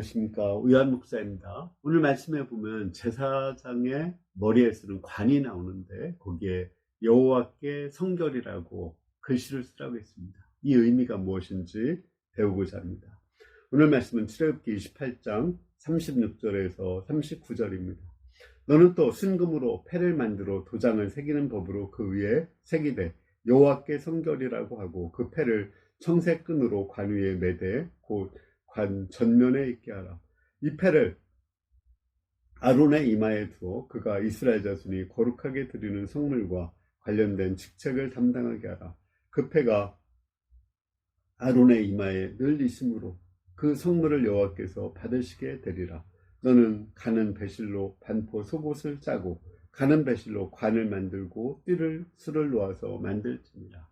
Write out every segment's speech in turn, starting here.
안녕하십니까 우한 목사입니다. 오늘 말씀해 보면 제사장의 머리에 쓰는 관이 나오는데 거기에 여호와께 성결이라고 글씨를 쓰라고 했습니다. 이 의미가 무엇인지 배우고자 합니다. 오늘 말씀은 출애굽기 28장 36절에서 39절입니다. 너는 또 순금으로 패를 만들어 도장을 새기는 법으로 그 위에 새기되 여호와께 성결이라고 하고 그 패를 청색 끈으로 관 위에 매되 곧 관 전면에 있게 하라. 이 패를 아론의 이마에 두어 그가 이스라엘 자손이 거룩하게 드리는 성물과 관련된 직책을 담당하게 하라. 그 패가 아론의 이마에 늘 있으므로 그 성물을 여호와께서 받으시게 되리라. 너는 가는 배실로 반포 속옷을 짜고 가는 배실로 관을 만들고 띠를 술을 놓아서 만들지니라.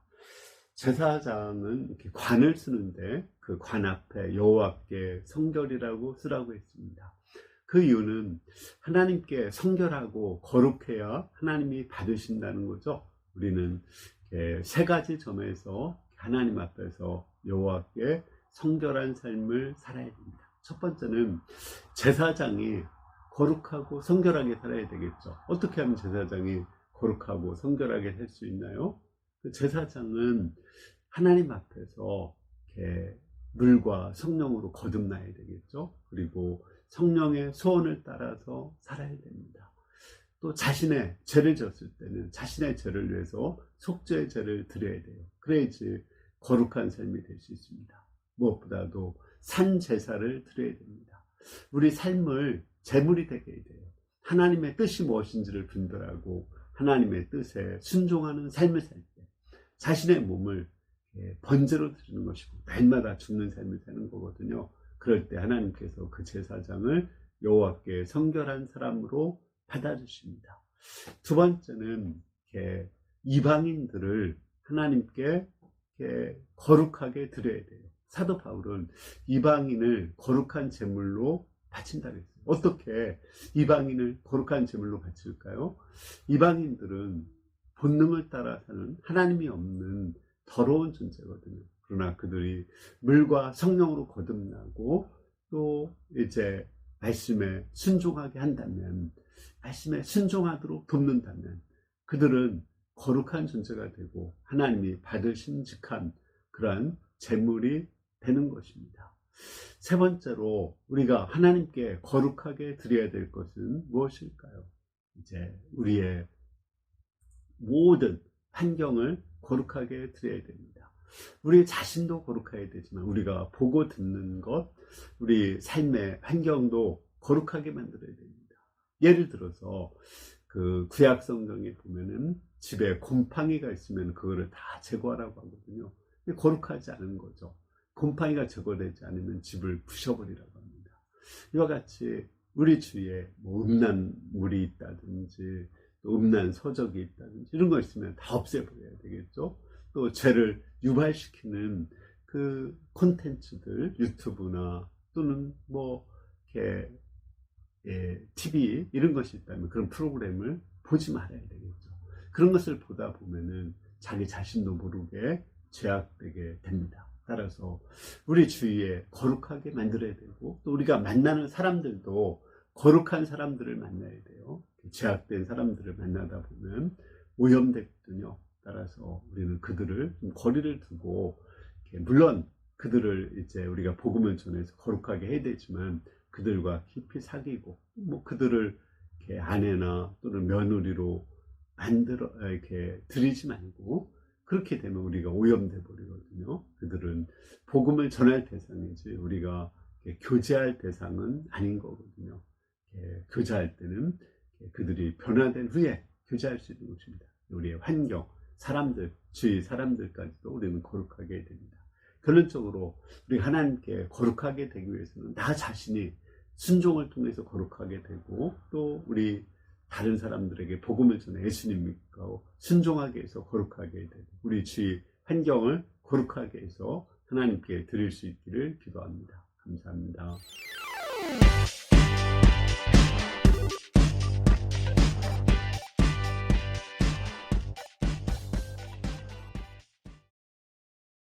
제사장은 이렇게 관을 쓰는데 그 관 앞에 여호와께 성결이라고 쓰라고 했습니다. 그 이유는 하나님께 성결하고 거룩해야 하나님이 받으신다는 거죠. 우리는 세 가지 점에서 하나님 앞에서 여호와께 성결한 삶을 살아야 됩니다. 첫 번째는 제사장이 거룩하고 성결하게 살아야 되겠죠. 어떻게 하면 제사장이 거룩하고 성결하게 살 수 있나요? 그 제사장은 하나님 앞에서 이렇게 물과 성령으로 거듭나야 되겠죠. 그리고 성령의 소원을 따라서 살아야 됩니다. 또 자신의 죄를 졌을 때는 자신의 죄를 위해서 속죄의 죄를 드려야 돼요. 그래야지 거룩한 삶이 될 수 있습니다. 무엇보다도 산 제사를 드려야 됩니다. 우리 삶을 제물이 되게 해야 돼요. 하나님의 뜻이 무엇인지를 분별하고 하나님의 뜻에 순종하는 삶을 살때 자신의 몸을 번제로 드리는 것이고 날마다 죽는 삶을 사는 거거든요. 그럴 때 하나님께서 그 제사장을 여호와께 성결한 사람으로 받아주십니다. 두 번째는 이방인들을 하나님께 거룩하게 드려야 돼요. 사도 바울은 이방인을 거룩한 제물로 바친다 그랬어요. 어떻게 이방인을 거룩한 제물로 바칠까요? 이방인들은 본능을 따라 사는 하나님이 없는 더러운 존재거든요. 그러나 그들이 물과 성령으로 거듭나고 또 이제 말씀에 순종하게 한다면 말씀에 순종하도록 돕는다면 그들은 거룩한 존재가 되고 하나님이 받으심직한 그러한 재물이 되는 것입니다. 세 번째로 우리가 하나님께 거룩하게 드려야 될 것은 무엇일까요? 이제 우리의 모든 환경을 거룩하게 드려야 됩니다. 우리 자신도 거룩해야 되지만 우리가 보고 듣는 것, 우리 삶의 환경도 거룩하게 만들어야 됩니다. 예를 들어서 그 구약 성경에 보면은 집에 곰팡이가 있으면 그거를 다 제거하라고 하거든요. 거룩하지 않은 거죠. 곰팡이가 제거되지 않으면 집을 부셔버리라고 합니다. 이와 같이 우리 주위에 뭐 음란 물이 있다든지 또 음란 서적이 있다든지 이런 거 있으면 다 없애버려야 되겠죠. 또 죄를 유발시키는 그 콘텐츠들 유튜브나 또는 뭐 이렇게 예, TV 이런 것이 있다면 그런 프로그램을 보지 말아야 되겠죠. 그런 것을 보다 보면은 자기 자신도 모르게 죄악되게 됩니다. 따라서 우리 주위에 거룩하게 만들어야 되고 또 우리가 만나는 사람들도 거룩한 사람들을 만나야 돼요. 제약된 사람들을 만나다 보면 오염됐거든요. 따라서 우리는 그들을 좀 거리를 두고 물론 그들을 이제 우리가 복음을 전해서 거룩하게 해야 되지만 그들과 깊이 사귀고 뭐 그들을 이렇게 아내나 또는 며느리로 만들어 이렇게 들이지 말고 그렇게 되면 우리가 오염돼 버리거든요. 그들은 복음을 전할 대상이지 우리가 교제할 대상은 아닌 거거든요. 교제할 때는 그들이 변화된 후에 교제할 수 있는 것입니다. 우리의 환경, 사람들, 주위 사람들까지도 우리는 거룩하게 됩니다. 결론적으로 우리 하나님께 거룩하게 되기 위해서는 나 자신이 순종을 통해서 거룩하게 되고 또 우리 다른 사람들에게 복음을 전해 예수님 믿고 순종하게 해서 거룩하게 되고 우리 주위 환경을 거룩하게 해서 하나님께 드릴 수 있기를 기도합니다. 감사합니다.